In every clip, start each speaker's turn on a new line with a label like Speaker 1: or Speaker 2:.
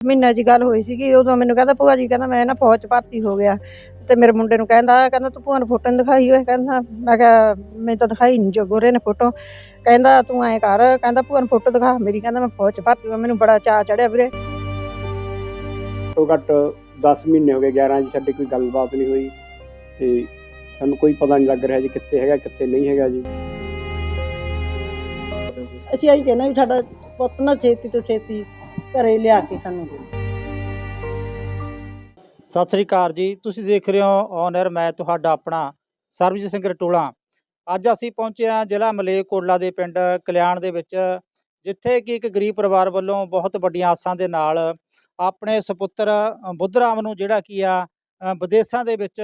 Speaker 1: ਮਹੀਨਾ ਜੀ ਗੱਲ ਹੋਈ ਸੀਗੀ ਉਦੋਂ ਮੈਨੂੰ ਕਹਿੰਦਾ ਭੂਆ ਜੀ ਕਹਿੰਦਾ ਮੈਂ ਨਾ ਫੌਜ 'ਚ ਭਰਤੀ ਹੋ ਗਿਆ। ਤੇ ਮੇਰੇ ਮੁੰਡੇ ਨੂੰ ਕਹਿੰਦਾ ਕਹਿੰਦਾ ਤੂੰ ਭੂਆ ਨੂੰ ਫੋਟੋ ਨੀ ਦਿਖਾਈ ਹੋਏ ਕਹਿੰਦਾ ਮੈਂ ਕਿਹਾ ਮੈਂ ਤਾਂ ਦਿਖਾਈ ਨਹੀਂ ਜੋ ਗੋਰੇ ਨੇ ਫੋਟੋ। ਕਹਿੰਦਾ ਤੂੰ ਐਂ ਕਰ ਕਹਿੰਦਾ ਭੂਆ ਨੂੰ ਫੋਟੋ ਦਿਖਾ ਮੇਰੀ ਕਹਿੰਦਾ ਮੈਂ ਫੌਜ 'ਚ ਭਰਤੀ ਹੋ ਮੈਨੂੰ ਬੜਾ ਚਾਅ ਚੜਿਆ ਵੀਰੇ।
Speaker 2: ਘੱਟੋ ਘੱਟ 10 ਮਹੀਨੇ ਹੋ ਗਏ 11 ਚ ਸਾਡੀ ਕੋਈ ਗੱਲਬਾਤ ਨਹੀਂ ਹੋਈ। ਤੇ ਸਾਨੂੰ ਕੋਈ ਪਤਾ ਨਹੀਂ ਲੱਗ ਰਿਹਾ ਜੀ ਕਿੱਥੇ ਹੈਗਾ ਕਿੱਥੇ ਨਹੀਂ ਹੈਗਾ ਜੀ।
Speaker 3: ਅਸੀਂ ਆਹੀ ਕਹਿੰਦੇ ਵੀ ਸਾਡਾ ਪੁੱਤ ਨਾ ਛੇਤੀ ਤੋਂ ਛੇਤੀ ਘਰੇ ਲਿਆ ਕੇ ਸਾਨੂੰ ਦੇ
Speaker 4: ਸਤਿ ਸ੍ਰੀ ਅਕਾਲ ਜੀ। ਤੁਸੀਂ ਦੇਖ ਰਹੇ ਹੋ ਔਨਰ ਮੈਂ ਤੁਹਾਡਾ ਆਪਣਾ ਸਰਬਜੀਤ ਸਿੰਘ ਰਟੋਲਾ। ਅੱਜ ਅਸੀਂ ਪਹੁੰਚੇ ਹਾਂ ਜ਼ਿਲ੍ਹਾ ਮਲੇਰਕੋਟਲਾ ਦੇ ਪਿੰਡ ਕਲਿਆਣ ਦੇ ਵਿੱਚ, ਜਿੱਥੇ ਕਿ ਇੱਕ ਗਰੀਬ ਪਰਿਵਾਰ ਵੱਲੋਂ ਬਹੁਤ ਵੱਡੀਆਂ ਆਸਾਂ ਦੇ ਨਾਲ ਆਪਣੇ ਸੁਪੁੱਤਰ ਬੁੱਧਰਾਮ ਨੂੰ ਜਿਹੜਾ ਕੀ ਆ ਵਿਦੇਸ਼ਾਂ ਦੇ ਵਿੱਚ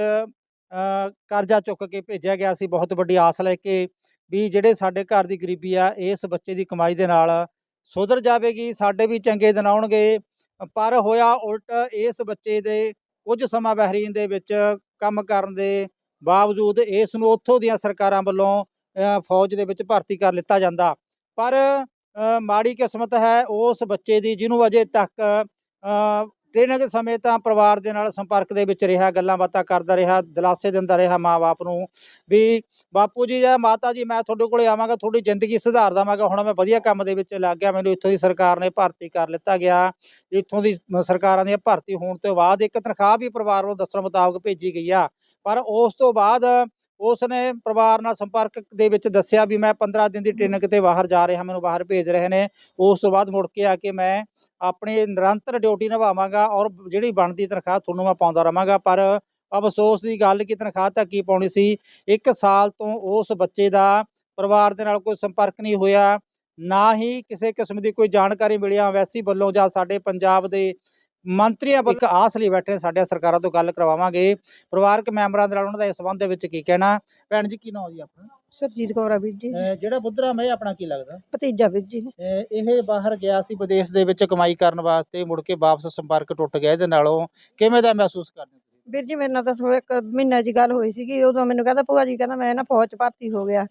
Speaker 4: ਕਰਜ਼ਾ ਚੁੱਕ ਕੇ ਭੇਜਿਆ ਗਿਆ ਸੀ। ਬਹੁਤ ਵੱਡੀ ਆਸ ਲੈ ਕੇ ਵੀ ਜਿਹੜੇ ਸਾਡੇ ਘਰ ਦੀ ਗਰੀਬੀ ਆ, ਇਸ ਬੱਚੇ ਦੀ ਕਮਾਈ ਦੇ ਨਾਲ ਸੁਧਰ ਜਾਵੇਗੀ, ਸਾਡੇ ਵੀ ਚੰਗੇ ਦਿਨ ਆਉਣਗੇ। ਪਰ ਹੋਇਆ ਉਲਟ, ਇਸ ਬੱਚੇ ਦੇ ਕੁਝ ਸਮਾਂ ਬਹਿਰੀਨ ਦੇ ਵਿੱਚ ਕੰਮ ਕਰਨ ਦੇ ਬਾਵਜੂਦ ਇਸ ਨੂੰ ਉੱਥੋਂ ਦੀਆਂ ਸਰਕਾਰਾਂ ਵੱਲੋਂ ਫੌਜ ਦੇ ਵਿੱਚ ਭਰਤੀ ਕਰ ਲਿੱਤਾ ਜਾਂਦਾ। ਪਰ ਮਾੜੀ ਕਿਸਮਤ ਹੈ, ਉਸ ਬੱਚੇ ਦੀ ਜਿਹਨੂੰ ਅਜੇ ਤੱਕ ਅ, ਟ੍ਰੇਨਿੰਗ ਦੇ ਸਮੇਂ ਤਾਂ ਪਰਿਵਾਰ ਦੇ ਨਾਲ ਸੰਪਰਕ ਦੇ ਵਿੱਚ ਰਿਹਾ ਗੱਲਾਂ ਬਾਤਾਂ ਕਰਦਾ ਰਿਹਾ ਦਿਲਾਸੇ ਦਿੰਦਾ ਰਿਹਾ ਮਾਂ-ਬਾਪ ਨੂੰ ਵੀ ਬਾਪੂ ਜੀ ਜਾਂ ਮਾਤਾ ਜੀ ਮੈਂ ਤੁਹਾਡੇ ਕੋਲੇ ਆਵਾਂਗਾ ਤੁਹਾਡੀ ਜ਼ਿੰਦਗੀ ਸੁਧਾਰ ਦੇਵਾਂਗਾ ਹੁਣ ਮੈਂ ਵਧੀਆ ਕੰਮ ਦੇ ਵਿੱਚ ਲੱਗ ਗਿਆ ਮੈਨੂੰ ਇੱਥੋਂ ਦੀ ਸਰਕਾਰ ਨੇ ਭਰਤੀ ਕਰ ਲਿੱਤਾ ਗਿਆ ਇੱਥੋਂ ਦੀ ਸਰਕਾਰਾਂ ਦੀਆਂ ਭਰਤੀ ਹੋਣ ਤੋਂ ਬਾਅਦ ਇੱਕ ਤਨਖਾਹ ਵੀ ਪਰਿਵਾਰ ਨੂੰ ਦੱਸਣ ਮੁਤਾਬਕ ਭੇਜੀ ਗਈ ਆ। ਪਰ ਉਸ ਤੋਂ ਬਾਅਦ ਉਸ ਨੇ ਪਰਿਵਾਰ ਨਾਲ ਸੰਪਰਕ ਦੇ ਵਿੱਚ ਦੱਸਿਆ ਵੀ ਮੈਂ 15 ਦਿਨ ਦੀ ਟ੍ਰੇਨਿੰਗ ਤੇ ਬਾਹਰ ਜਾ ਰਿਹਾ ਮੈਨੂੰ ਬਾਹਰ ਭੇਜ ਰਹੇ ਨੇ। ਉਸ ਤੋਂ ਬਾਅਦ ਮੁੜ ਕੇ ਆ ਕੇ ਮੈਂ ਆਪਣੀ ਨਿਰੰਤਰ ਡਿਊਟੀ ਨਿਭਾਵਾਂਗਾ ਔਰ ਜਿਹੜੀ ਬਣਦੀ ਤਨਖਾਹ ਤੁਹਾਨੂੰ ਮੈਂ ਪਾਉਂਦਾ ਰਵਾਂਗਾ ਪਰ ਅਫਸੋਸ ਦੀ ਗੱਲ ਕਿ ਤਨਖਾਹ ਤਾਂ ਕੀ ਪਾਉਣੀ ਸੀ ਇੱਕ ਸਾਲ ਤੋਂ ਉਸ ਬੱਚੇ ਦਾ ਪਰਿਵਾਰ ਦੇ ਨਾਲ ਕੋਈ ਸੰਪਰਕ ਨਹੀਂ ਹੋਇਆ ਨਾ ਹੀ ਕਿਸੇ ਕਿਸਮ ਦੀ ਕੋਈ ਜਾਣਕਾਰੀ ਮਿਲਿਆ ਵੈਸੀ ਵੱਲੋਂ ਜਾਂ ਸਾਡੇ ਪੰਜਾਬ ਦੇ ਮੰਤਰੀਆਂ ਵੱਲੋਂ ਇੱਕ ਆਸ ਲਈ ਬੈਠੇ ਨੇ, ਸਾਡੇ ਸਰਕਾਰਾਂ ਤੋਂ ਗੱਲ ਕਰਵਾਵਾਂਗੇ। ਪਰਿਵਾਰਕ ਮੈਂਬਰਾਂ ਦੇ ਨਾਲ ਉਹਨਾਂ ਦਾ ਇਸ ਸੰਬੰਧ ਦੇ ਵਿੱਚ ਕੀ ਕਹਿਣਾ? ਭੈਣ ਜੀ ਕੀ ਨਾਮ ਜੀ ਆਪਣਾ?
Speaker 1: ਸਰਜੀਤ ਕੌਰ ਆ ਵੀਰ ਜੀ।
Speaker 4: ਅਹ ਜਿਹੜਾ ਬੁੱਧਰਾਮ ਹੈ ਆਪਣਾ ਕੀ ਲੱਗਦਾ?
Speaker 1: ਭਤੀਜਾ ਵੀਰ ਜੀ
Speaker 4: ਅਹ ਇਹ ਬਾਹਰ ਗਿਆ ਸੀ ਵਿਦੇਸ਼ ਦੇ ਵਿੱਚ ਕਮਾਈ ਕਰਨ ਵਾਸਤੇ ਮੁੜ ਕੇ ਵਾਪਸ ਸੰਪਰਕ ਟੁੱਟ ਗਿਆ ਇਹਦੇ ਨਾਲੋਂ। ਕਿਵੇਂ ਦਾ ਮਹਿਸੂਸ ਕਰਦੇ ਹੋ ਤੁਸੀਂ?
Speaker 1: ਵੀਰ ਜੀ ਮੇਰੇ ਨਾਲ ਤਾਂ ਸੋ ਇੱਕ ਮਹੀਨਾ ਜੀ ਗੱਲ ਹੋਈ ਸੀਗੀ। ਉਦੋਂ ਮੈਨੂੰ ਕਹਿੰਦਾ ਭੂਆ ਜੀ ਕਹਿੰਦਾ ਮੈਂ ਨਾ ਫੌਜ 'ਚ ਭਰਤੀ ਹੋ ਗਿਆ।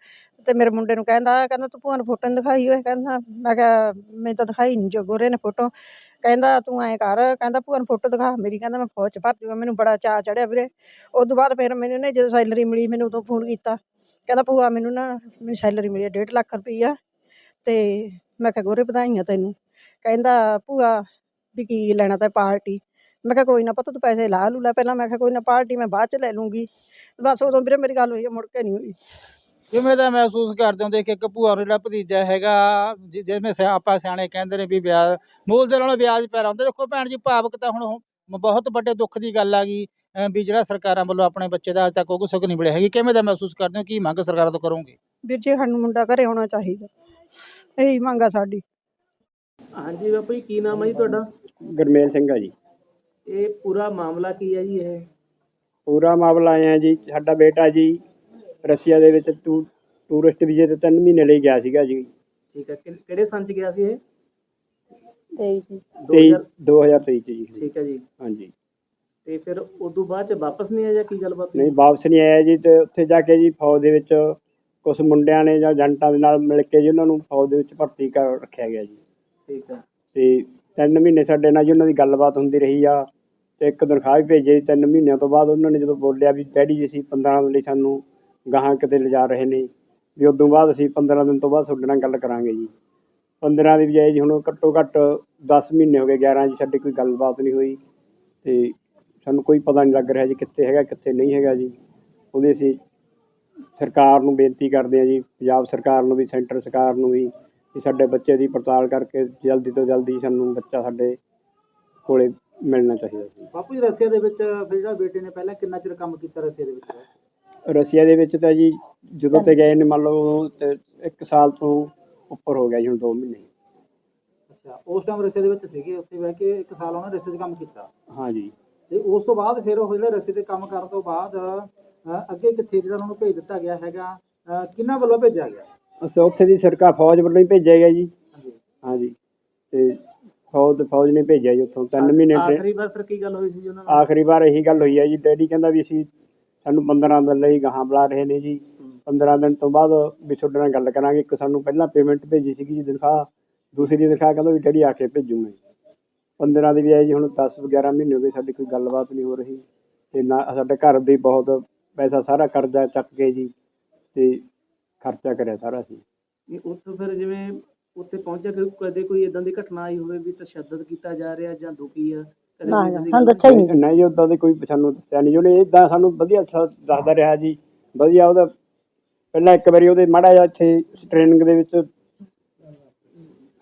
Speaker 1: ਤੇ ਮੇਰੇ ਮੁੰਡੇ ਨੂੰ ਕਹਿੰਦਾ ਕਹਿੰਦਾ ਤੂੰ ਭੂਆ ਨੂੰ ਫੋਟੋ ਨੀ ਦਿਖਾਈ ਹੋਏ ਕਹਿੰਦਾ ਮੈਂ ਕਿਹਾ ਮੈਂ ਤਾਂ ਦਿਖਾਈ ਨਹੀਂ ਜੋ ਗੋਰੇ ਨੇ ਫੋਟੋ। ਕਹਿੰਦਾ ਤੂੰ ਐਂ ਕਰ। ਕਹਿੰਦਾ ਭੂਆ ਨੂੰ ਫੋਟੋ ਦਿਖਾ। ਮੇਰੀ ਕਹਿੰਦਾ ਮੈਂ ਫੌਜ 'ਚ ਭਰਤੀ ਹੋਇਆ। ਮੈਨੂੰ ਬੜਾ ਚਾਅ ਚੜਿਆ ਵੀਰੇ। ਉਸ ਤੋਂ ਬਾਅਦ ਫਿਰ ਮੈਨੂੰ ਨੇ ਜਦੋਂ ਸੈਲਰੀ ਮਿਲੀ ਮੈਨੂੰ ਉਦੋਂ ਫੋਨ ਕੀਤਾ। ਕਹਿੰਦਾ ਭੂਆ ਮੈਨੂੰ ਨਾ ਮੈਨੂੰ ਸੈਲਰੀ ਮਿਲੀ 1.5 ਲੱਖ ਰੁਪਈਆ ਤੇ ਮੈਂ ਕਿਹਾ ਗੋਰੇ ਵਧਾਈਆਂ ਤੈਨੂੰ। ਕਹਿੰਦਾ ਭੂਆ ਵੀ ਕੀ ਲੈਣਾ ਤਾਂ ਪਾਰਟੀ। ਮੈਂ ਕਿਹਾ ਕੋਈ ਨਾ ਪਤਾ ਤੂੰ ਪੈਸੇ ਲਾ ਲੂ ਲੈ ਪਹਿਲਾਂ। ਮੈਂ ਕਿਹਾ ਕੋਈ ਨਾ ਪਾਰਟੀ ਮੈਂ ਬਾਅਦ ਚ ਲੈ ਲੂੰਗੀ। ਬਸ ਉਦੋਂ ਵੀਰੇ ਮੇਰੀ ਗੱਲ ਹੋਈ ਆ, ਮੁੜ ਕੇ ਨਹੀਂ ਹੋਈ।
Speaker 4: ਜਿਵੇਂ ਦਾ ਮਹਿਸੂਸ ਕਰਦੇ ਹੁੰਦੇ ਕਿ ਇੱਕ ਭੂਆ ਨੂੰ ਜਿਹੜਾ ਭਤੀਜਾ ਹੈਗਾ ਜਿ- ਜਿਵੇਂ ਸਿਆ- ਆਪਾਂ ਸਿਆਣੇ ਕਹਿੰਦੇ ਨੇ ਵੀ ਵਿਆਹ ਮੂਲ ਦੇ ਨਾਲੋਂ ਵਿਆਜ ਪੈ ਹੁੰਦਾ। ਦੇਖੋ ਭੈਣ ਜੀ ਭਾਵਕ ਤਾਂ ਹੁਣ ਉਹ ਬਹੁਤ ਵੱਡੇ ਦੁੱਖ ਦੀ ਗੱਲ ਆ ਗਈ ਵੀ ਜਿਹੜਾ ਸਰਕਾਰਾਂ ਵੱਲੋਂ ਆਪਣੇ ਬੱਚੇ ਦਾ ਅਜੇ ਤੱਕ ਕੋਈ ਸੁੱਖ ਨਹੀਂ ਮਿਲਿਆ ਹੈਗੀ। ਕਿਵੇਂ ਦਾ ਮਹਿਸੂਸ ਕਰਦੇ ਹੋ? ਕੀ ਮੰਗ ਸਰਕਾਰਾਂ ਤੋਂ ਕਰੋਗੇ?
Speaker 1: ਵੀਰ ਜੀ ਸਾਨੂੰ ਮੁੰਡਾ ਘਰੇ ਹੋਣਾ ਚਾਹੀਦਾ। ਇਹੀ ਮੰਗ ਆ ਸਾਡੀ।
Speaker 5: ਹਾਂਜੀ ਬਾਪੂ ਜੀ ਕੀ ਨਾਮ ਹੈ ਜੀ ਤੁਹਾਡਾ?
Speaker 2: ਗਰਮੇਲ ਸਿੰਘ ਆ ਜੀ।
Speaker 5: ਇਹ ਪੂਰਾ ਮਾਮਲਾ ਕੀ ਹੈ ਜੀ ਇਹ?
Speaker 2: ਪੂਰਾ ਮਾਮਲਾ ਆਇਆ ਜੀ ਸਾਡਾ ਬੇਟਾ ਜੀ ਰਸ਼ੀਆ ਦੇ ਵਿੱਚ ਟੂਰਿਸਟ ਵੀਜ਼ੇ ਤੇ 3 ਮਹੀਨੇ ਲਈ ਗਿਆ ਸੀਗਾ ਜੀ।
Speaker 5: ਠੀਕ ਹੈ ਕਿਹੜੇ ਸੰਨ ਚ ਗਿਆ ਸੀ ਇਹ?
Speaker 2: 23
Speaker 5: 2000
Speaker 2: 2023 ਚ ਜੀ।
Speaker 5: ਠੀਕ ਹੈ ਜੀ।
Speaker 2: ਹਾਂਜੀ।
Speaker 5: ਤੇ ਫਿਰ ਉਦੋਂ ਬਾਅਦ ਚ ਵਾਪਸ ਨਹੀਂ ਆਇਆ ਕੀ ਗੱਲਬਾਤ ਹੋਈ?
Speaker 2: ਨਹੀਂ ਵਾਪਸ ਨਹੀਂ ਆਇਆ ਜੀ ਤੇ ਉੱਥੇ ਜਾ ਕੇ ਜੀ ਫੌਜ ਦੇ ਵਿੱਚ ਕੁਝ ਮੁੰਡਿਆਂ ਨੇ ਜਾਂ ਏਜੰਟਾਂ ਦੇ ਨਾਲ ਮਿਲ ਕੇ ਜੀ ਉਹਨਾਂ ਨੂੰ ਫੌਜ ਦੇ ਵਿੱਚ ਭਰਤੀ ਕਰ ਰੱਖਿਆ ਗਿਆ ਜੀ।
Speaker 5: ਠੀਕ ਹੈ।
Speaker 2: ਤੇ ਤਿੰਨ ਮਹੀਨੇ ਸਾਡੇ ਨਾਲ ਜੀ ਉਹਨਾਂ ਦੀ ਗੱਲਬਾਤ ਹੁੰਦੀ ਰਹੀ ਆ ਤੇ ਇੱਕ ਤਨਖਾਹ ਵੀ ਭੇਜੀ ਤਿੰਨ ਮਹੀਨਿਆਂ ਤੋਂ ਬਾਅਦ ਉਹਨਾਂ ਨੇ ਜਦੋਂ ਬੋਲਿਆ ਵੀ ਡੈਡੀ ਜੀ ਅਸੀਂ 15 ਦਿਨ ਲਈ ਸਾਨੂੰ ਗਾਹਾਂ ਕਿਤੇ ਲਿਜਾ ਰਹੇ ਨੇ ਵੀ ਉਦੋਂ ਬਾਅਦ ਅਸੀਂ 15 ਦਿਨ ਤੋਂ ਬਾਅਦ ਤੁਹਾਡੇ ਨਾਲ ਗੱਲ ਕਰਾਂਗੇ ਜੀ। 15 ਦੀ ਬਜਾਏ ਜੀ ਹੁਣ ਘੱਟੋ ਘੱਟ 10 ਮਹੀਨੇ ਹੋ ਗਏ 11 ਜੀ ਸਾਡੀ ਕੋਈ ਗੱਲਬਾਤ ਨਹੀਂ ਹੋਈ ਤੇ ਸਾਨੂੰ ਕੋਈ ਪਤਾ ਨਹੀਂ ਲੱਗ ਰਿਹਾ ਜੀ ਕਿੱਥੇ ਹੈਗਾ ਕਿੱਥੇ ਨਹੀਂ ਹੈਗਾ ਜੀ। ਉਹਦੇ ਅਸੀਂ ਸਰਕਾਰ ਨੂੰ ਬੇਨਤੀ ਕਰਦੇ ਹਾਂ ਜੀ ਪੰਜਾਬ ਸਰਕਾਰ ਨੂੰ ਵੀ ਸੈਂਟਰ ਸਰਕਾਰ ਨੂੰ ਵੀ ਕਿ ਸਾਡੇ ਬੱਚੇ ਦੀ ਪੜਤਾਲ ਕਰਕੇ ਜਲਦੀ ਤੋਂ ਜਲਦੀ ਸਾਨੂੰ ਬੱਚਾ ਸਾਡੇ ਕੋਲੇ ਮਿਲਣਾ ਚਾਹੀਦਾ ਸੀ
Speaker 4: ਬਾਪੂ ਜੀ ਰਸ਼ੀਆ ਦੇ ਵਿੱਚ ਫਿਰ ਜਿਹੜਾ ਬੇਟੇ ਨੇ ਪਹਿਲਾਂ ਕਿੰਨਾ ਚਿਰ ਕੰਮ ਕੀਤਾ ਰਸ਼ੀਆ ਦੇ ਵਿੱਚ?
Speaker 2: ਰਸ਼ੀਆ ਦੇ ਵਿੱਚ ਤਾਂ ਜੀ ਜਦੋਂ ਤੇ ਗਏ ਨੇ ਮੰਨ ਲਓ ਇੱਕ ਸਾਲ ਤੋਂ ਉੱਪਰ ਹੋ ਗਿਆ ਜੀ ਹੁਣ 2 ਮਹੀਨੇ
Speaker 4: ਅੱਛਾ ਉਸ ਟਾਈਮ ਰਸ਼ੀਆ ਦੇ ਵਿੱਚ ਸੀਗੇ ਉੱਥੇ ਬਹਿ ਕੇ ਇੱਕ ਸਾਲ ਉਹਨੇ ਰਸ਼ੀਆ 'ਚ ਕੰਮ ਕੀਤਾ।
Speaker 2: ਹਾਂ ਜੀ।
Speaker 4: ਤੇ ਉਸ ਤੋਂ ਬਾਅਦ ਫਿਰ ਉਹ ਜਿਹੜੇ ਰਸੀ ਤੇ ਕੰਮ ਕਰਨ ਤੋਂ ਬਾਅਦ ਅ, ਅੱਗੇ ਕਿੱਥੇ ਜਿਹੜਾ ਉਹਨਾਂ ਨੂੰ ਭੇਜ ਦਿੱਤਾ ਗਿਆ ਹੈਗਾ ਅ, ਕਿਹਨਾਂ ਵੱਲੋਂ ਭੇਜਿਆ ਗਿਆ?
Speaker 2: ਅਸੀਂ ਉੱਥੇ ਦੀ ਸਰਕਾਰ ਫੌਜ ਵੱਲੋਂ ਹੀ ਭੇਜਿਆ ਗਿਆ ਜੀ।
Speaker 4: ਹਾਂਜੀ।
Speaker 2: ਹਾਂ ਜੀ। ਤੇ ਫੌਜ ਫੌਜ ਨੇ ਭੇਜਿਆ ਜੀ ਉੱਥੋਂ 3 ਮਹੀਨੇ ਟ੍ਰੇ-
Speaker 5: ਆਖਰੀ ਵਾਰ ਫਿਰ ਕੀ ਗੱਲ ਹੋਈ ਸੀ ਜੀ ਉਹਨਾਂ ਨਾਲ?
Speaker 2: ਆਖਰੀ ਵਾਰ ਇਹੀ ਗੱਲ ਹੋਈ ਹੈ ਜੀ। ਡੈਡੀ ਕਹਿੰਦਾ ਵੀ ਅਸੀਂ ਸਾਨੂੰ 15 ਦਿਨ ਲਈ ਗਾਹਾਂ ਬੁਲਾ ਰਹੇ ਨੇ ਜੀ। 15 ਦਿਨ ਤੋਂ ਬਾਅਦ ਵੀ ਤੁਹਾਡੇ ਨਾਲ ਗੱਲ ਕਰਾਂਗੇ। ਇੱਕ ਸਾਨੂੰ ਪਹਿਲਾਂ ਪੇਮੈਂਟ ਭੇਜੀ ਸੀਗੀ ਜੀ ਤਨਖਾਹ। ਦੂਸਰੀ ਤਨਖਾਹ ਕਹਿੰਦਾ ਵੀ ਡੈਡੀ ਆ ਕੇ ਭੇਜੂਗੇ 15 ਦੀ ਵੀ ਆਈ ਜੀ ਹੁਣ 10 11 ਮਹੀਨੇ ਹੋ ਗਏ ਸਾਡੀ ਕੋਈ ਗੱਲਬਾਤ ਨਹੀਂ ਹੋ ਰਹੀ। ਤੇ ਨਾ ਸਾਡੇ ਘਰ ਦੀ ਬਹੁਤ ਪੈਸਾ ਸਾਰਾ ਕਰਜ਼ਾ ਚੱਕ ਕੇ ਜੀ ਤੇ ਖਰਚਾ ਕਰਿਆ ਸਾਰਾ ਅਸੀਂ।
Speaker 5: ਨਹੀਂ ਉੱਥੇ ਫਿਰ ਜਿਵੇਂ ਉੱਥੇ ਪਹੁੰਚਿਆ ਕਿ ਕਦੇ ਕੋਈ ਇਦਾਂ ਦੀ ਘਟਨਾ ਆਈ ਹੋਵੇ ਵੀ ਤਸ਼ੱਦਦ ਕੀਤਾ ਜਾ ਰਿਹਾ ਜਾਂ ਦੁਖੀ ਆ? ਕਦੇ
Speaker 3: ਨਾ
Speaker 5: ਕੋਈ ਏਦਾਂ ਦੀ
Speaker 3: ਸਾਨੂੰ ਦੱਸਿਆ ਹੀ ਨਹੀਂ।
Speaker 2: ਨਹੀਂ ਜੀ ਉਦਾਂ ਦੇ ਕੋਈ ਸਾਨੂੰ ਦੱਸਿਆ ਨਹੀਂ। ਉਹਨੇ ਇਦਾਂ ਸਾਨੂੰ ਵਧੀਆ ਸ- ਦੱਸਦਾ ਰਿਹਾ ਜੀ। ਵਧੀਆ ਉਹਦਾ ਪਹਿਲਾਂ ਇੱਕ ਵਾਰੀ ਉਹਦੇ ਮਾੜਾ ਜਿਹਾ ਇੱਥੇ ਟ੍ਰੇਨਿੰਗ ਦੇ ਵਿੱਚ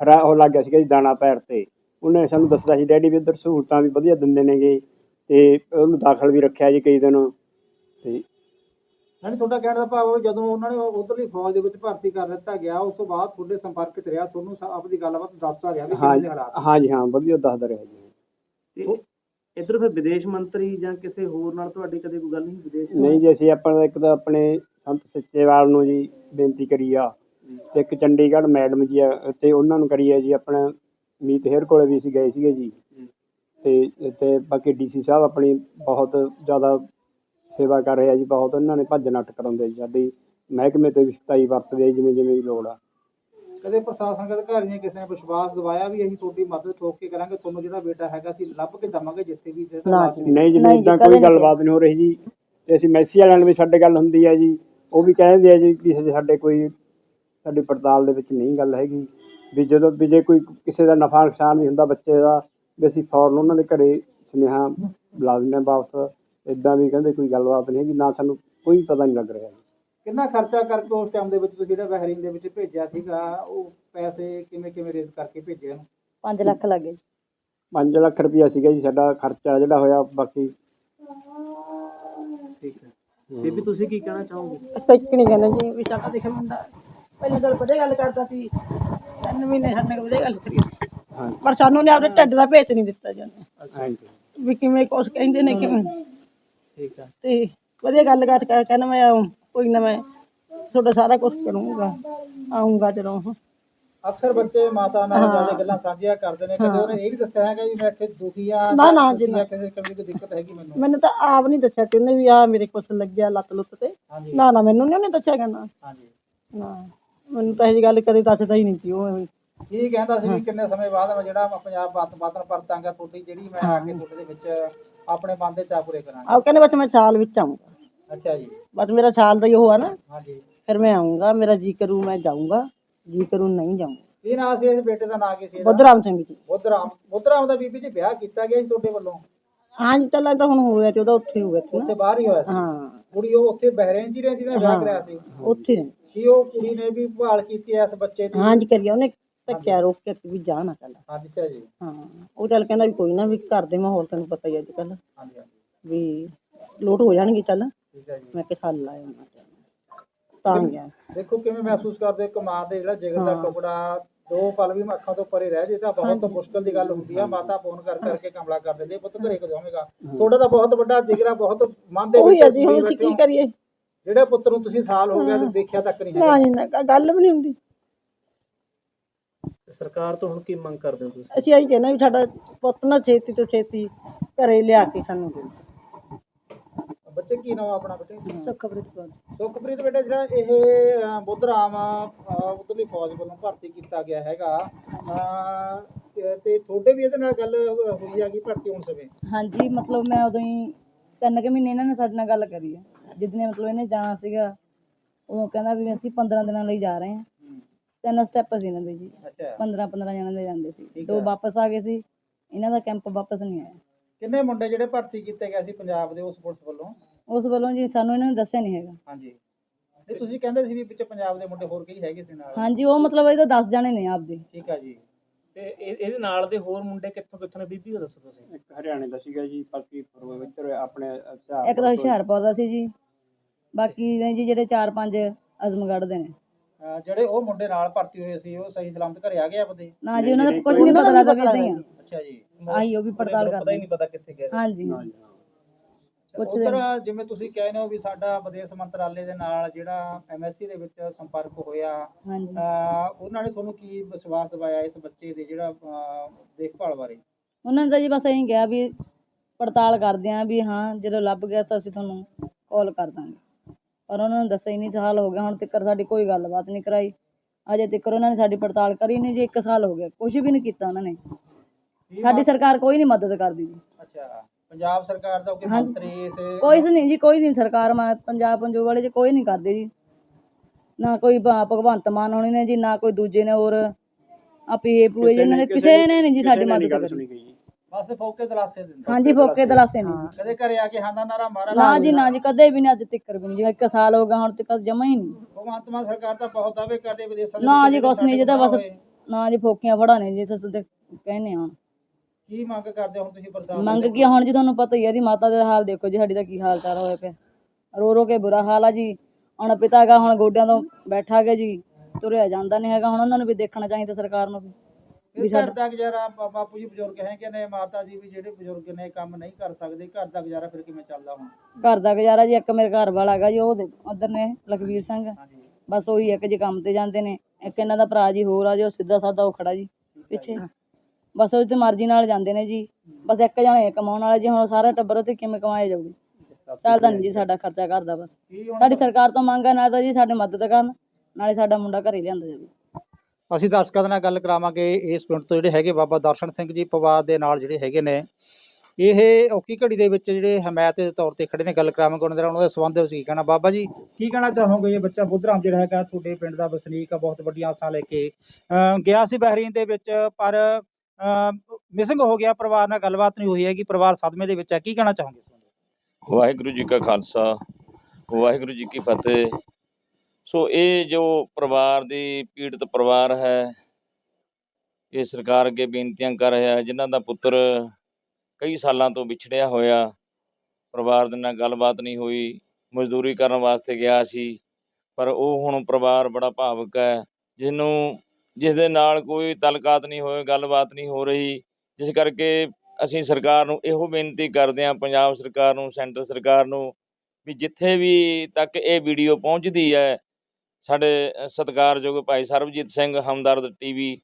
Speaker 2: ਹਰਾ ਉਹ ਲੱਗ ਗਿਆ ਸੀਗਾ ਜੀ ਦਾਣਾ ਪੈਰ ਤੇ। ਉਹਨੇ ਸਾਨੂੰ ਦੱਸਦਾ ਸੀ ਡੈਡੀ ਵੀ ਇੱਧਰ ਸਹੂਲਤਾਂ ਵੀ ਵਧੀਆ ਦਿੰਦੇ ਨੇਗੇ ਤੇ ਉਹਨੂੰ ਦਾਖਲ ਵੀ ਰੱਖਿਆ ਜੀ ਕਈ ਦਿਨ। ਤੇ
Speaker 4: ਯਾਨੀ ਤੁਹਾਡਾ ਕਹਿਣ ਦਾ ਭਾਵ ਜਦੋਂ ਉਹਨਾਂ ਨੇ ਉਧਰਲੀ ਫੌਜ ਦੇ ਵਿੱਚ ਭਰਤੀ ਕਰ ਦਿੱਤਾ ਗਿਆ ਉਸ ਤੋਂ ਬਾਅਦ ਤੁਹਾਡੇ ਸੰਪਰਕ 'ਚ ਰਿਹਾ ਤੁਹਾਨੂੰ ਆਪਣੀ ਗੱਲਬਾਤ ਦੱਸਦਾ ਰਿਹਾ ਵੀ
Speaker 2: ਹਾਂ
Speaker 4: ਕਿਵੇਂ ਦੇ ਹਾਲਾਤ
Speaker 2: ਹਾਂ ਜੀ ਹਾਂ ਵਧੀਆ ਦੱਸਦਾ ਰਿਹਾ ਜੀ।
Speaker 5: ਤੇ ਇੱਧਰ ਫਿਰ ਵਿਦੇਸ਼ ਮੰਤਰੀ ਜਾਂ ਕਿਸੇ ਹੋਰ ਨਾਲ ਤੁਹਾਡੀ ਕਦੇ ਕੋਈ ਗੱਲ ਨਹੀਂ ਵਿਦੇਸ਼
Speaker 2: ਨਹੀਂ ਜੀ ਅਸੀਂ ਆਪਾਂ ਇੱਕ ਤਾਂ ਆਪਣੇ ਸੰਤ ਸੱਚੇਵਾਲ ਨੂੰ ਜੀ ਬੇਨਤੀ ਕਰੀ ਆ। ਤੇ ਇੱਕ ਚੰਡੀਗੜ੍ਹ ਮੈਡਮ ਜੀ ਆ ਤੇ ਉਹਨਾਂ ਨੂੰ ਕਰੀ ਆ ਜੀ ਆਪਣਾ ਮੀਤ ਹੇਰ ਕੋਲੇ ਵੀ ਅਸੀਂ ਗਏ ਸੀਗੇ ਜੀ। ਤੇ ਤੇ ਬਾਕੀ ਡੀਸੀ ਸਾਹਿਬ ਆਪਣੀ ਬਹੁਤ ਜ਼ਿਆਦਾ ਸੇਵਾ ਕਰ ਰਹੇ ਆ ਜੀ ਬਹੁਤ ਉਹਨਾਂ ਨੇ ਭੱਜ ਨੱਟ ਕਰਾਉਂਦੇ ਜੀ। ਸਾਡੀ ਮਹਿਕਮੇ ਤੇ ਵੀ ਸਖਤਾਈ ਵਰਤਦੇ ਆ ਜਿਵੇਂ ਜਿਵੇਂ ਵੀ ਲੋੜ ਆ।
Speaker 4: ਕਦੇ ਪ੍ਰਸ਼ਾਸਨਿਕ ਅਧਿਕਾਰੀ ਨੇ ਕਿਸੇ ਨੇ ਵਿਸ਼ਵਾਸ ਦਿਵਾਇਆ ਵੀ ਅਸੀਂ ਤੁਹਾਡੀ ਮਦਦ ਠੋਕ ਕੇ ਕਰਾਂਗੇ ਤੁਹਾਨੂੰ ਜਿਹੜਾ ਬੇਟਾ ਹੈਗਾ ਸੀ ਲੱਭ ਕੇ ਦਵਾਂਗੇ ਜਿੱਥੇ ਵੀ।
Speaker 2: ਨਹੀਂ ਜੀ ਇਦਾਂ ਕੋਈ ਗੱਲਬਾਤ ਨਹੀਂ ਹੋ ਰਹੀ ਜੀ। ਤੇ ਅਸੀਂ ਮੈਸੀ ਵਾਲਿਆਂ ਨਾਲ ਵੀ ਸਾਡੇ ਗੱਲ ਹੁੰਦੀ ਹੈ ਜੀ। ਉਹ ਵੀ ਕਹਿੰਦੇ ਆ ਜੀ ਕਿ ਹਜੇ ਸਾਡੇ ਕੋਈ ਸਾਡੀ ਪੜਤਾਲ ਦੇ ਵਿੱਚ ਨਹੀਂ ਗੱਲ ਹੈਗੀ। ਵੀ ਜਦੋਂ ਵੀ ਜੇ ਕੋਈ ਕਿਸੇ ਦਾ ਨਫਾ ਨੁਕਸਾਨ ਵੀ ਹੁੰਦਾ ਬੱਚੇ ਦਾ ਵੀ ਅਸੀਂ ਫੌਰਨ ਉਹਨਾਂ ਦੇ ਘਰੇ ਸੁਨੇਹਾ ਬੁਲਾ ਦਿੰਦੇ ਹਾਂ ਵਾਪਸ। ਇਦਾਂ ਵੀ ਕਹਿੰਦੇ ਕੋਈ ਗੱਲਬਾਤ ਨਹੀਂ ਹੈਗੀ ਨਾ ਸਾਨੂੰ ਕੋਈ ਪਤਾ ਨਹੀਂ ਲੱਗ ਰਿਹਾ।
Speaker 4: ਕਿੰਨਾ ਖਰਚਾ ਕਰਕੇ ਉਸ ਟਾਈਮ ਦੇ ਵਿੱਚ ਤੁਸੀਂ ਜਿਹੜਾ ਬਹਿਰੀਨ ਦੇ ਵਿੱਚ ਭੇਜਿਆ ਸੀਗਾ ਉਹ ਪੈਸੇ ਕਿਵੇਂ ਕਿਵੇਂ ਰੇਜ਼ ਕਰਕੇ ਭੇਜੇ ਉਹਨੂੰ
Speaker 3: 5 ਲੱਖ ਲੱਗੇ ਜੀ
Speaker 2: 5 ਲੱਖ ਰੁਪਇਆ ਸੀਗਾ ਜੀ ਸਾਡਾ ਖਰਚਾ ਜਿਹੜਾ ਹੋਇਆ ਬਾਕੀ
Speaker 5: ਬੀਬੀ ਤੁਸੀਂ ਕੀ ਕਹਿਣਾ ਚਾਹੋਗੇ?
Speaker 3: ਸੱਚ ਨਹੀਂ ਕਹਿੰਦਾ ਜੀ ਵੀ ਸਾਡਾ ਦੇਖ ਮੁੰਡਾ। ਪਹਿਲਾਂ ਤਾਂ ਵਧੀਆ ਗੱਲ ਕਰਦਾ ਸੀ। ਤਿੰਨ ਮਹੀਨੇ ਸਾਡੇ ਕੋਲ ਵਧੀਆ ਗੱਲ ਕਰੀ।
Speaker 2: ਹਾਂ
Speaker 3: ਪਰ ਸਾਨੂੰ ਨੇ ਆਪਣੇ ਢਿੱਡ ਦਾ ਭੇਤ ਨਹੀਂ ਦਿੱਤਾ ਜਾਂਦਾ
Speaker 2: ਹਾਂਜੀ।
Speaker 3: ਵੀ ਕਿਵੇਂ ਕੁਛ ਕਹਿੰਦੇ ਨੇ ਕਿਵੇਂ
Speaker 5: ਠੀਕ ਹੈ
Speaker 3: ਤੇ ਵਧੀਆ ਗੱਲ ਕਰ ਕਹਿੰਦਾ ਮੈਂ ਕੋਈ ਨਾ ਮੈਂ ਤੁਹਾਡਾ ਸਾਰਾ ਕੁਝ ਕਰੂੰਗਾ। ਆਉਂਗਾ ਜਦੋਂ।
Speaker 4: ਅਕਸਰ ਬੱਚੇ ਮਾਤਾ ਨਾਲ ਜ਼ਿਆਦਾ ਗੱਲਾਂ ਸਾਂਝੀਆਂ ਕਰਦੇ ਨੇ ਕਦੇ ਉਹਨੇ ਇਹ ਵੀ ਦੱਸਿਆ ਹੈਗਾ ਵੀ ਮੈਂ ਇੱਥੇ ਦੁਖੀ ਆ
Speaker 3: ਨਾ, ਨਾ ਜੀ,
Speaker 4: ਆ, ਕਿਸੇ ਕਮੀ ਕੋਈ ਦਿੱਕਤ ਹੈਗੀ ਮੈਨੂੰ?
Speaker 3: ਮੈਨੂੰ ਤਾਂ ਆਪ ਨਹੀਂ ਦੱਸਿਆ ਕਿ ਉਹਨੇ ਵੀ ਆ ਮੇਰੇ ਕੁਛ ਲੱਗਿਆ ਲੱਤ ਲੁੱਤ ਤੇ। ਨਾ ਨਾ ਮੈਨੂੰ ਨਹੀਂ ਉਹਨੇ ਦੱਸਿਆ ਕਹਿੰਦਾ
Speaker 4: ਹਾਂਜੀ।
Speaker 3: ਨਾ ਮੈਨੂੰ ਤਾਂ ਇਹ ਗੱਲ ਕਦੇ ਦੱਸਦਾ ਹੀ ਨਹੀਂ ਸੀ ਉਹ।
Speaker 4: ਇਹ ਕਹਿੰਦਾ ਸੀ ਕਿੰਨੇ ਸਮੇਂ ਬਾਅਦ ਮੈਂ ਜਿਹੜਾ ਪੰਜਾਬ ਬਾਤ ਬਾਤਨ ਪਰਤਾਂਗਾ ਤੁਹਾਡੀ ਜਿਹੜੀ ਮੈਂ ਆ ਕੇ ਤੁਹਾਡੇ ਦੇ ਵਿੱਚ ਆਪਣੇ ਮਨ ਦੇ ਪੂਰੇ ਕਰਾਂਗਾ।
Speaker 3: ਆਪ ਕਹਿੰਦੇ ਬਸ ਮੈਂ ਸਾਲ ਵਿੱਚ ਆਉਂਗਾ
Speaker 4: ਅੱਛਾ ਜੀ।
Speaker 3: ਬਸ ਮੇਰਾ ਸਾਲ ਦਾ ਹੀ ਉਹ ਆ ਨਾ।
Speaker 4: ਹਾਂਜੀ।
Speaker 3: ਫਿਰ ਮੈਂ ਆਉਂਗਾ ਮੇਰਾ ਜੀ ਕਰੂ ਮੈਂ ਜਾਊਂਗਾ। ਜੀ ਕਰੂ ਨਹੀਂ ਜਾਊਂਗਾ।
Speaker 4: ਕੀ ਨਾਂ ਸੀ ਇਸ ਬੇਟੇ ਦਾ ਨਾਂ ਕੀ ਸੀ ਇਹਦਾ?
Speaker 3: ਬੁੱਧਰਾਮ ਸਿੰਘ ਜੀ।
Speaker 4: ਬੁੱਧਰਾਮ। ਬੁੱਧਰਾਮ ਦਾ ਬੀਬੀ ਜੀ ਵਿਆਹ ਕੀਤਾ ਗਿਆ ਸੀ ਤੁਹਾਡੇ ਵੱਲੋਂ?
Speaker 3: ਹਾਂ ਜੀ ਚੱਲਾਂ ਤਾਂ ਹੁਣ ਹੋ ਗਿਆ ਤੇ ਉਹਦਾ ਉੱਥੇ ਹੋ ਗਿਆ ਸੀ ਨਾ।
Speaker 4: ਉੱਥੇ ਬਾਹਰ ਹੀ ਹੋਇਆ ਸੀ?
Speaker 3: ਹਾਂ।
Speaker 4: ਕੁੜੀ ਉਹ ਉੱਥੇ ਬਹਿਰੇਨ ਚ ਹੀ ਰਹਿੰਦੀ ਨੇ ਵਿਆਹ ਕਰਾਇਆ ਸੀ?
Speaker 3: ਉੱਥੇ।
Speaker 4: ਕੀ ਉਹ ਕੁੜੀ ਨੇ ਵੀ ਭਾਲ ਕੀਤੀ ਐ ਇਸ ਬੱਚੇ ਦੀ?
Speaker 3: ਹਾਂ ਜੀ ਕਰਿਆ ਉਹਨੇ ਧੱਕਿਆ ਰੋਕ ਕੇ ਵੀ ਜਾ ਨਾ ਚੱਲ
Speaker 4: ਹਾਂਜੀ ਅੱਛਾ ਜੀ।
Speaker 3: ਹਾਂ। ਉਹ ਚੱਲ ਕਹਿੰਦਾ ਵੀ ਕੋਈ ਨਾ ਵੀ ਘਰ ਦੇ ਮਾਹੌਲ ਤੈਨੂੰ ਪਤਾ ਹੀ ਅੱਜ ਕੱਲ
Speaker 4: ਹਾਂਜੀ ਹਾਂਜੀ।
Speaker 3: ਵੀ ਲੋਟ ਹੋ ਜਾਣਗੇ ਚੱਲ।
Speaker 4: ਠੀਕ ਹੈ ਜੀ।
Speaker 3: ਮੈਂ ਕਿਹਾ ਲਾਇਆ ਉਹਨਾਂ ਤਾਂ ਗਿਆ
Speaker 4: ਦੇਖੋ ਕਿਵੇਂ ਮਹਿਸੂਸ ਕਰਦੇ ਮਾਂ ਦੇ ਜਿਹੜਾ ਜਿਗਰ ਦਾ ਟੁਕੜਾ ਦੋ ਪਲ ਵੀ ਅੱਖਾਂ ਤੋਂ ਪਰੇ ਰਹਿ ਜੇ ਤਾਂ ਬਹੁਤ ਮੁਸ਼ਕਲ ਦੀ ਗੱਲ ਹੁੰਦੀ ਆ ਮਾਤਾ ਫੋਨ ਕਰ ਕਰਕੇ ਕਮਲਾ ਕਰ ਦਿੰਦੀ ਪੁੱਤ ਘਰੇ ਕਦੋਂ ਆਵੇਂਗਾ? ਤੁਹਾਡਾ ਤਾਂ ਬਹੁਤ ਵੱਡਾ ਜਿਗਰਾ ਬਹੁਤ ਮਨ ਦੇ ਵਿੱਚ
Speaker 3: ਹੁਣ ਅਸੀਂ
Speaker 4: ਬੈਠੇ
Speaker 3: ਕੀ। ਕਰੀਏ?
Speaker 4: ਜਿਹੜੇ ਪੁੱਤ ਨੂੰ ਤੁਸੀਂ ਸਾਲ ਹੋ ਗਿਆ ਤੇ ਦੇਖਿਆ ਤੱਕ ਨਹੀਂ
Speaker 3: ਨਾ ਜੀ ਨਾ ਗੱਲ ਵੀ ਨਹੀਂ ਹੁੰਦੀ।
Speaker 5: ਤੇ ਸਰਕਾਰ ਤੋਂ ਹੁਣ ਕੀ ਮੰਗ ਕਰਦੇ ਹੋ ਤੁਸੀਂ?
Speaker 3: ਅਸੀਂ ਇਹੀ ਕਹਿੰਦੇ ਵੀ ਸਾਡਾ ਪੁੱਤ ਨਾ ਛੇਤੀ ਤੋਂ ਛੇਤੀ ਘਰੇ ਲਿਆ ਕੇ ਸਾਨੂੰ ਦੇ
Speaker 4: ਬੱਚੇ ਕੀ ਨਾਮ ਆ ਆਪਣਾ ਬੱਚੇ?
Speaker 3: ਸੁਖਬ੍ਰਿਤ ਕੌਰ।
Speaker 4: ਸੁਖਪ੍ਰੀਤ ਬੇਟਾ ਜਿਹੜਾ ਇਹ ਬੁੱਧਰਾਮ ਉਧਰਲੀ ਫੌਜ ਵੱਲੋਂ ਭਰਤੀ ਕੀਤਾ ਗਿਆ ਹੈਗਾ ਤੇ- ਤੇ ਤੁਹਾਡੇ ਵੀ ਇਹਦੇ ਨਾਲ ਗੱਲ ਹੋਈ ਹੈਗੀ ਭਰਤੀ ਹੋਣ ਸਮੇਂ?
Speaker 6: ਹਾਂਜੀ ਮਤਲਬ ਮੈਂ ਉਦੋਂ ਹੀ ਤਿੰਨ ਕੁ ਮਹੀਨੇ ਇਹਨਾਂ ਨੇ ਸਾਡੇ ਨਾਲ ਗੱਲ ਕਰੀ ਆ। ਜਿੱਦਨੇ ਮਤਲਬ ਇਹਨੇ ਜਾਣਾ ਸੀਗਾ ਉਦੋਂ ਕਹਿੰਦਾ ਵੀ ਅਸੀਂ 15 ਦਿਨਾਂ ਲਈ ਜਾ ਰਹੇ ਹਾਂ। ਤਿੰਨ ਸਟੈਪ ਸੀ ਇਹਨਾਂ ਦੇ ਜੀ।
Speaker 4: ਅੱਛਾ।
Speaker 6: 15 15 ਜਣਾਂ ਦੇ ਜਾਂਦੇ ਸੀ।
Speaker 4: ਠੀਕ
Speaker 6: ਦੋ
Speaker 4: ਹੈ।
Speaker 6: ਵਾਪਸ ਆ ਗਏ ਸੀ। ਇਹਨਾਂ ਦਾ ਕੈਂਪ ਵਾਪਸ ਨਹੀਂ ਆਇਆ।
Speaker 4: ਕਿੰਨੇ ਮੁੰਡੇ ਜਿਹੜੇ ਭਰਤੀ ਕੀਤੇ ਗਏ ਸੀ ਪੰਜਾਬ ਦੇ ਉਸ ਪੁਲਿਸ ਵੱਲੋਂ?
Speaker 6: ਉਸ ਵੱਲੋਂ ਜੀ ਸਾਨੂੰ ਇਹਨਾਂ ਨੇ ਦੱਸਿਆ ਨਹੀਂ ਹੈਗਾ।
Speaker 4: ਹਾਂਜੀ। ਨਹੀਂ ਤੁਸੀਂ ਕਹਿੰਦੇ ਸੀ ਵੀ ਵਿੱਚ ਪੰਜਾਬ ਦੇ ਮੁੰਡੇ ਹੋਰ ਕਈ ਹੈਗੇ ਸੀ ਨਾਲ।
Speaker 6: ਹਾਂਜੀ ਉਹ ਮਤਲਬ ਇਹਦਾ 10 ਜਣੇ ਨੇ ਆਪਦੇ।
Speaker 4: ਠੀਕ ਆ ਜੀ।
Speaker 5: ਤੇ ਇਹ- ਇਹਦੇ ਨਾਲ ਦੇ ਹੋਰ ਮੁੰਡੇ ਕਿੱਥੋਂ ਕਿੱਥੋਂ ਨੇ? ਬੀਬੀ ਉਹ ਦੱਸੋ ਤੁਸੀਂ।
Speaker 2: ਇੱਕ ਹਰਿਆਣੇ ਦਾ ਸੀਗਾ ਜੀ ਬਾਕੀ ਪਰਵਿੱਤਰ ਆਪਣੇ ਹੁਸ਼ਿਆਰਪੁਰ
Speaker 6: ਇੱਕ ਤਾਂ ਹੁਸ਼ਿਆਰਪੁਰ ਦਾ ਸੀ ਜੀ। ਬਾਕੀ ਨੇ ਜੀ ਜਿਹੜੇ 4-5 ਅਜ਼ਮਗੜ੍ਹ ਦੇ ਨੇ।
Speaker 4: ਅਹ, ਜਿਹੜੇ ਉਹ ਮੁੰਡੇ ਨਾਲ ਭਰਤੀ ਹੋਏ ਸੀ ਉਹ ਸਹੀ ਸਲਾਮਤ ਘਰੇ ਆ ਗਏ ਆਪਦੇ?
Speaker 6: ਨਾ ਜੀ ਉਹਨਾਂ ਦਾ ਕੁਝ ਨਹੀਂ ਪਤਾ ਲੱਗਦਾ ਵੀ ਇਦਾਂ ਹੀ ਆ।
Speaker 4: ਅੱਛਾ ਜੀ।
Speaker 6: ਆਹੀ ਉਹ ਵੀ ਪੜਤਾਲ
Speaker 5: ਪਤਾ ਹੀ
Speaker 6: ਕਰਦੇ
Speaker 5: ਨਹੀਂ ਪਤਾ ਕਿੱਥੇ ਗਏ।
Speaker 6: ਹਾਂਜੀ।
Speaker 4: ਉਧਰ ਜਿਵੇਂ ਤੁਸੀਂ ਕਹਿੰਦੇ ਹੋ ਵੀ ਸਾਡਾ ਵਿਦੇਸ਼ ਮੰਤਰਾਲੇ ਦੇ ਨਾਲ ਜਿਹੜਾ ਐਮਐਸਸੀ ਦੇ ਵਿੱਚ ਸੰਪਰਕ ਹੋਇਆ
Speaker 6: ਹਾਂਜੀ।
Speaker 4: ਉਹਨਾਂ ਨੇ ਤੁਹਾਨੂੰ ਕੀ ਵਿਸ਼ਵਾਸ ਦਿਵਾਇਆ ਇਸ ਬੱਚੇ ਦੇ ਜਿਹੜਾ ਦੇਖਭਾਲ ਬਾਰੇ?
Speaker 6: ਉਹਨਾਂ ਨੇ ਤਾਂ ਜੀ ਬਸ ਇਹੀ ਕਿਹਾ ਵੀ ਪੜਤਾਲ ਕਰਦੇ ਆਂ ਵੀ ਹਾਂ ਜਦੋਂ ਲੱਭ ਗਿਆ ਤਾਂ ਅਸੀਂ ਤੁਹਾਨੂੰ ਕਾਲ ਕਰ ਦਾਂਗੇ। ਪਰ ਉਹਨਾਂ ਨੂੰ ਦੱਸਿਆ ਹੀ ਨਹੀਂ ਸਾਲ ਹੋ ਗਿਆ ਹੁਣ ਤੱਕ ਸਾਡੀ ਕੋਈ ਗੱਲਬਾਤ ਨਹੀਂ ਕਰਾਈ। ਅਜੇ ਤੱਕ ਉਹਨਾਂ ਨੇ ਸਾਡੀ ਪੜਤਾਲ ਕਰੀ ਨਹੀਂ ਜੀ 1 ਸਾਲ ਹੋ ਗਿਆ। ਕੁਝ ਵੀ ਨਹੀਂ ਕੀਤਾ ਉਹਨਾਂ ਨੇ। ਸਾਡੀ ਸਰਕਾਰ ਕੋਈ ਨਹੀਂ ਮਦਦ ਕਰਦੀ ਜੀ।
Speaker 4: ਅੱਛਾ। ਪੰਜਾਬ ਸਰਕਾਰ ਦਾ ਕੋਈ
Speaker 6: ਹਾਂਜੀ।
Speaker 4: ਮੰਤਰੀ ਇਸ
Speaker 6: ਕੋਈ ਨਹੀਂ ਜੀ ਕੋਈ ਨਹੀਂ ਸਰਕਾਰ ਮਾ ਪੰਜਾਬ ਪੰਜੋ ਵਾਲੇ ਚ ਕੋਈ ਨਹੀਂ ਕਰਦੇ ਜੀ। ਨਾ ਕੋਈ ਭ- ਭਗਵੰਤ ਮਾਨ ਹੋਣੀ ਨੇ ਜੀ ਨਾ ਕੋਈ ਦੂਜੇ ਨੇ ਹੋਰ। ਆ ਪੀਏ ਪੂਏ ਜਿਹਨਾਂ ਨੇ ਕਿਸੇ ਨੇ ਨਹੀਂ ਜੀ ਸਾਡੀ ਮਦਦ ਕਰੀ।
Speaker 2: ਸੁਣੀ ਗਈ ਜੀ।
Speaker 4: ਬਸ ਫੋਕੇ ਦਲਾਸੇ ਦਿੰਦਾ।
Speaker 6: ਹਾਂਜੀ ਫੋਕੇ ਦਲਾਸੇ ਨਹੀਂ ਜੀ।
Speaker 4: ਕਦੇ ਘਰੇ ਆ ਕੇ ਹਾਂਦਾ ਨਾਰਾ ਮਾਰਾ
Speaker 6: ਨਾ ਜੀ ਨਾ ਜੀ ਕਦੇ ਵੀ ਨਹੀਂ ਅੱਜ ਤੱਕ ਵੀ ਨਹੀਂ। ਜੀ ਇੱਕ ਸਾਲ ਹੋ ਗਿਆ ਹੁਣ ਤੱਕ ਜਮਾ ਹੀ ਨਹੀਂ।
Speaker 4: ਭਗਵੰਤ ਮਾਨ ਸਰਕਾਰ ਤਾਂ ਬਹੁਤ ਦਾਅਵੇ ਕਰਦੇ ਵਿਦੇਸ਼ਾਂ ਦੇ
Speaker 6: ਨਾ
Speaker 4: ਵਿੱਚ
Speaker 6: ਜੀ ਕੁਛ ਨਹੀਂ ਜੀ ਤਾਂ ਬਸ। ਨਾ ਜੀ ਫੋਕੀਆਂ ਫੜਾਣੇ ਜੀ ਤੁਸੀਂ ਤੇ ਕਹਿੰਦੇ ਆ ਹੁਣ।
Speaker 4: ਕੀ ਮੰਗ ਕਰਦੇ ਹੋ ਹੁਣ ਤੁਸੀਂ ਪ੍ਰਸ਼ਾਸਨ
Speaker 6: ਮੰਗ
Speaker 4: ਤੋਂ?
Speaker 6: ਕੀ ਆ, ਹੁਣ ਜੀ ਤੁਹਾਨੂੰ ਪਤਾ ਹੀ ਹੈ ਦੀ ਮਾਤਾ ਦਾ ਹਾਲ ਦੇਖੋ ਜੀ ਸਾਡੀ ਦਾ ਕੀ ਹਾਲ ਚਾਲ ਹੋਇਆ ਪਿਆ। ਰੋ ਰੋ ਕੇ ਬੁਰਾ ਹਾਲ ਆ ਜੀ। ਹੁਣ ਪਿਤਾ ਹੈਗਾ ਹੁਣ ਗੋਡਿਆਂ ਤੋਂ ਬੈਠਾ ਗਿਆ ਜੀ ਤੁਰਿਆ ਜਾਂਦਾ ਨਹੀਂ ਹੈਗਾ ਹੁਣ ਉਹਨਾਂ ਨੂੰ ਵੀ ਦੇਖਣਾ ਚਾਹੀਦਾ ਸਰਕਾਰ ਨੂੰ ਵੀ।
Speaker 4: ਫਿਰ
Speaker 6: ਵੀ
Speaker 4: ਘਰ
Speaker 6: ਸਾਡਾ
Speaker 4: ਦਾ ਗੁਜ਼ਾਰਾ ਬਾ- ਬਾਪੂ ਜੀ ਬਜ਼ੁਰਗ ਹੈਗੇ ਨੇ ਮਾਤਾ ਜੀ ਵੀ ਜਿਹੜੇ ਬਜ਼ੁਰਗ ਨੇ ਕੰਮ ਨਹੀਂ ਕਰ ਸਕਦੇ ਘਰ ਦਾ ਗੁਜ਼ਾਰਾ ਫਿਰ ਕਿਵੇਂ ਚੱਲਦਾ ਹੁਣ?
Speaker 6: ਘਰ ਦਾ ਗੁਜ਼ਾਰਾ ਜੀ ਇੱਕ ਮੇਰੇ ਘਰ ਵਾਲਾ ਹੈਗਾ ਜੀ ਉਹ ਉਧਰ ਨੇ ਲਖਵੀਰ ਸਿੰਘ।
Speaker 4: ਹਾਂਜੀ।
Speaker 6: ਬਸ ਉਹੀ ਇੱਕ ਜੀ ਕੰਮ ਤੇ ਜਾਂਦੇ ਨੇ ਇੱਕ ਇਹਨਾਂ ਦਾ ਭਰਾ ਜੀ ਹੋਰ ਆ ਜੋ ਸਿੱਧਾ ਸਾਦਾ ਉਹ ਖੜਾ ਜੀ ਪਿੱਛੇ। ਬਸ ਉਹ ਤੇ ਮਰਜ਼ੀ ਨਾਲ ਜਾਂਦੇ ਨੇ ਜੀ। ਬਸ ਇੱਕ ਜਣਾ ਕਮਾਉਣ ਵਾਲਾ ਜੀ ਹੁਣ ਸਾਰਾ ਟੱਬਰ ਉੱਤੇ ਕਿਵੇਂ ਕਮਾਏ ਜਾਊਗੀ? ਚੱਲਦਾ ਨਹੀਂ ਜੀ ਸਾਡਾ ਖਰਚਾ ਘਰ ਦਾ ਬਸ। ਸਾਡੀ ਸਰਕਾਰ ਤੋਂ ਮੰਗ ਹੈ ਨਾਲ ਤਾਂ ਜੀ ਸਾਡੀ ਮਦਦ ਕਰਨ ਨਾਲੇ ਸਾਡਾ ਮੁੰਡਾ ਘਰੇ ਲਿਆਂਦਾ ਜਾਵੇ।
Speaker 4: ਅਸੀਂ ਦਰਸ਼ਕਾਂ ਦੇ ਨਾਲ ਗੱਲ ਕਰਾਵਾਂਗੇ ਇਸ ਪਿੰਡ ਤੋਂ ਜਿਹੜੇ ਹੈਗੇ ਬਾਬਾ ਦਰਸ਼ਨ ਸਿੰਘ ਜੀ ਪਰਿਵਾਰ ਦੇ ਨਾਲ ਜਿਹੜੇ ਹੈਗੇ ਨੇ। ਇਹ ਔਖੀ ਘੜੀ ਦੇ ਵਿੱਚ ਜਿਹੜੇ ਹਮਾਇਤ ਦੇ ਤੌਰ ਤੇ ਖੜੇ ਨੇ ਗੱਲ ਕਰਾਵਾਂਗੇ ਉਹਨਾਂ ਦੇ ਨਾਲ ਉਹਨਾਂ ਦੇ ਸੰਬੰਧ ਵਿੱਚ ਕੀ ਕਹਿਣਾ। ਬਾਬਾ ਜੀ ਕੀ ਕਹਿਣਾ ਚਾਹੋਗੇ? ਇਹ ਬੱਚਾ ਬੁੱਧਰਾਮ ਜਿਹੜਾ ਹੈਗਾ ਤੁਹਾਡੇ ਪਿੰਡ ਦਾ ਵਸਨੀਕ ਆ ਬਹੁਤ ਵੱਡੀਆਂ ਆਸਾਂ ਲੈ ਕੇ। ਗਿਆ ਸੀ ਬਹਿਰੀਨ ਦੇ ਵਿੱਚ ਪਰ ਮਿਸਿੰਗ ਹੋ ਗਿਆ, ਪਰਿਵਾਰ ਨਾਲ ਗੱਲਬਾਤ ਨਹੀਂ ਹੋਈ ਹੈ ਕਿ ਪਰਿਵਾਰ ਸਦਮੇ ਦੇ ਵਿੱਚ ਹੈ, ਕੀ ਕਹਿਣਾ ਚਾਹੋਗੇ
Speaker 7: ਵਾਹਿਗੁਰੂ ਜੀ ਕਾ ਖਾਲਸਾ, ਵਾਹਿਗੁਰੂ ਜੀ ਕੀ ਫਤਿਹ। ਸੋ ਇਹ ਜੋ ਪਰਿਵਾਰ ਦੀ ਪੀੜਤ ਪਰਿਵਾਰ ਹੈ, ਇਹ ਸਰਕਾਰ ਅੱਗੇ ਬੇਨਤੀਆਂ ਕਰ ਰਿਹਾ ਹੈ, ਜਿਨ੍ਹਾਂ ਦਾ ਪੁੱਤਰ ਕਈ ਸਾਲਾਂ ਤੋਂ ਵਿਛੜਿਆ ਹੋਇਆ, ਪਰਿਵਾਰ ਦੇ ਨਾਲ ਗੱਲਬਾਤ ਨਹੀਂ ਹੋਈ, ਮਜ਼ਦੂਰੀ ਕਰਨ ਵਾਸਤੇ ਗਿਆ ਸੀ, ਪਰ ਉਹ ਹੁਣ ਪਰਿਵਾਰ ਬੜਾ ਭਾਵਕ ਹੈ, ਜਿਹਨੂੰ ਜਿਸ ਦੇ ਨਾਲ ਕੋਈ ਤਲਕਾਤ ਨਹੀਂ ਹੋਏ, ਗੱਲਬਾਤ ਨਹੀਂ ਹੋ ਰਹੀ। ਜਿਸ ਕਰਕੇ ਅਸੀਂ ਸਰਕਾਰ ਨੂੰ ਇਹੋ ਬੇਨਤੀ ਕਰਦੇ ਹਾਂ, ਪੰਜਾਬ ਸਰਕਾਰ ਨੂੰ, ਸੈਂਟਰ ਸਰਕਾਰ ਨੂੰ, ਵੀ ਜਿੱਥੇ ਵੀ ਤੱਕ ਇਹ ਵੀਡੀਓ ਪਹੁੰਚਦੀ ਹੈ, ਸਾਡੇ ਸਤਿਕਾਰਯੋਗ ਭਾਈ ਸਰਬਜੀਤ ਸਿੰਘ ਹਮਦਰਦ ਟੀਵੀ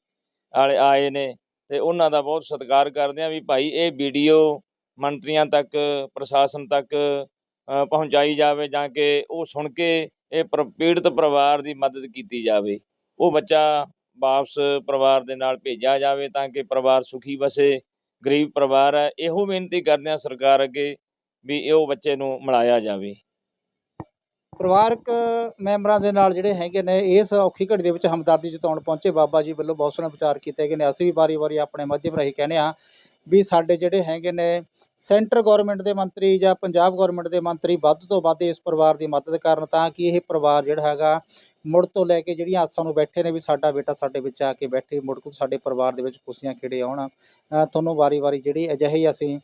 Speaker 7: ਵਾਲੇ ਆਏ ਨੇ ਤੇ ਉਹਨਾਂ ਦਾ ਬਹੁਤ ਸਤਿਕਾਰ ਕਰਦੇ ਹਾਂ ਵੀ ਭਾਈ ਇਹ ਵੀਡੀਓ ਮੰਤਰੀਆਂ ਤੱਕ, ਪ੍ਰਸ਼ਾਸਨ ਤੱਕ ਪਹੁੰਚਾਈ ਜਾਵੇ ਜਾਂ ਕਿ ਉਹ ਸੁਣ ਕੇ ਇਹ ਪਰ- ਪੀੜਤ ਪਰਿਵਾਰ ਦੀ ਮਦਦ ਕੀਤੀ ਜਾਵੇ। ਉਹ ਬੱਚਾ ਵਾਪਸ ਪਰਿਵਾਰ ਦੇ ਨਾਲ ਭੇਜਿਆ ਜਾਵੇ ਤਾਂ ਕਿ ਪਰਿਵਾਰ ਸੁਖੀ ਵਸੇ, ਗਰੀਬ ਪਰਿਵਾਰ ਹੈ, ਇਹੋ ਬੇਨਤੀ ਕਰਦੇ ਹਾਂ ਸਰਕਾਰ ਅੱਗੇ ਵੀ ਇਹ ਬੱਚੇ ਨੂੰ ਮਿਲਾਇਆ ਜਾਵੇ।
Speaker 4: ਪਰਿਵਾਰਕ ਮੈਂਬਰਾਂ ਦੇ ਨਾਲ ਜਿਹੜੇ ਹੈਗੇ ਨੇ, ਇਸ ਔਖੀ ਘੜੀ ਦੇ ਵਿੱਚ ਹਮਦਰਦੀ ਜਤਾਉਣ ਪਹੁੰਚੇ ਬਾਬਾ ਜੀ ਵੱਲੋਂ ਬਹੁਤ ਸੋਹਣੇ ਵਿਚਾਰ ਕੀਤੇ ਗਏ ਨੇ। ਅਸੀਂ ਵੀ ਵਾਰੀ-ਵਾਰੀ ਆਪਣੇ ਮਾਧਿਅਮ ਰਾਹੀਂ ਕਹਿੰਦੇ ਆ ਵੀ ਸਾਡੇ ਜਿਹੜੇ ਹੈਗੇ ਨੇ ਸੈਂਟਰ ਗਵਰਨਮੈਂਟ ਦੇ ਮੰਤਰੀ ਜਾਂ ਪੰਜਾਬ ਗਵਰਨਮੈਂਟ ਦੇ ਮੰਤਰੀ ਵੱਧ ਤੋਂ ਵੱਧ ਇਸ ਪਰਿਵਾਰ ਦੀ ਮਦਦ ਕਰਨ ਤਾਂ ਕਿ ਇਹ ਪਰਿਵਾਰ ਜਿਹੜਾ ਹੈਗਾ ਮੁੜ ਤੋਂ ਲੈ ਕੇ ਜਿਹੜੀਆਂ ਆਸਾਂ ਨੂੰ ਬੈਠੇ ਨੇ ਵੀ ਸਾਡਾ ਬੇਟਾ ਸਾਡੇ ਵਿੱਚ ਆ ਕੇ ਬੈਠੇ, ਮੁੜ ਤੋਂ ਸਾਡੇ ਪਰਿਵਾਰ ਦੇ ਵਿੱਚ ਖੁਸ਼ੀਆਂ ਖੇੜੇ ਆਉਣ। ਤੁਹਾਨੂੰ ਵਾਰੀ-ਵਾਰੀ ਜਿਹੜੀ ਅਜਿਹੇ ਅਸੀਂ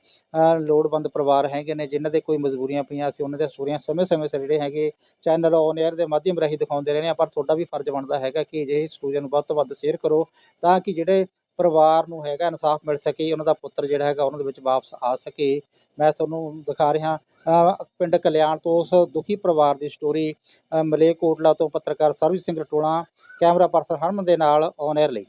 Speaker 4: ਲੋੜਵੰਦ ਪਰਿਵਾਰ ਹੈਗੇ ਨੇ, ਜਿਨ੍ਹਾਂ ਦੇ ਕੋਈ ਮਜਬੂਰੀਆਂ ਪਈਆਂ, ਅਸੀਂ ਉਹਨਾਂ ਦੇ ਸੂਰੀਆਂ ਸਮੇਂ-ਸਮੇਂ ਸਿਰ ਜਿਹੜੇ ਹੈਗੇ, ਚੈਨਲ ਔਨ 에ਅਰ ਦੇ ਮਾਧਿਅਮ ਰਾਹੀਂ ਦਿਖਾਉਂਦੇ ਰਹਿੰਦੇ ਆ ਪਰ ਤੁਹਾਡਾ ਵੀ ਫਰਜ਼ ਬਣਦਾ ਹੈਗਾ ਕਿ ਅਜਿਹੇ ਸਟੂਡੀਓ ਨੂੰ ਵੱਧ ਤੋਂ ਵੱਧ ਸ਼ੇਅਰ ਕਰੋ, ਤਾਂ ਕਿ ਜਿਹੜੇ ਪਰਿਵਾਰ ਨੂੰ ਹੈਗਾ, ਇਨਸਾਫ ਮਿਲ ਸਕੇ, ਉਹਨਾਂ ਦਾ ਪੁੱਤਰ ਜਿਹੜਾ ਹੈਗਾ ਉਹਨਾਂ ਦੇ ਵਿੱਚ ਵਾਪਸ ਆ ਸਕੇ। ਮੈਂ ਤੁਹਾਨੂੰ ਦਿਖਾ ਰਿਹਾ ਪਿੰਡ ਕਲਿਆਣ ਤੋਂ ਉਸ ਦੁਖੀ ਪਰਿਵਾਰ ਦੀ ਸਟੋਰੀ ਮਲੇਕੋਟਲਾ ਤੋਂ ਪੱਤਰਕਾਰ ਸਰਬਜੀਤ ਸਿੰਘ ਰਟੋਲਾ, ਕੈਮਰਾ ਪਰਸਨ ਹਰਮਨ ਦੇ ਨਾਲ ਔਨ 에ਅਰ ਲਈ।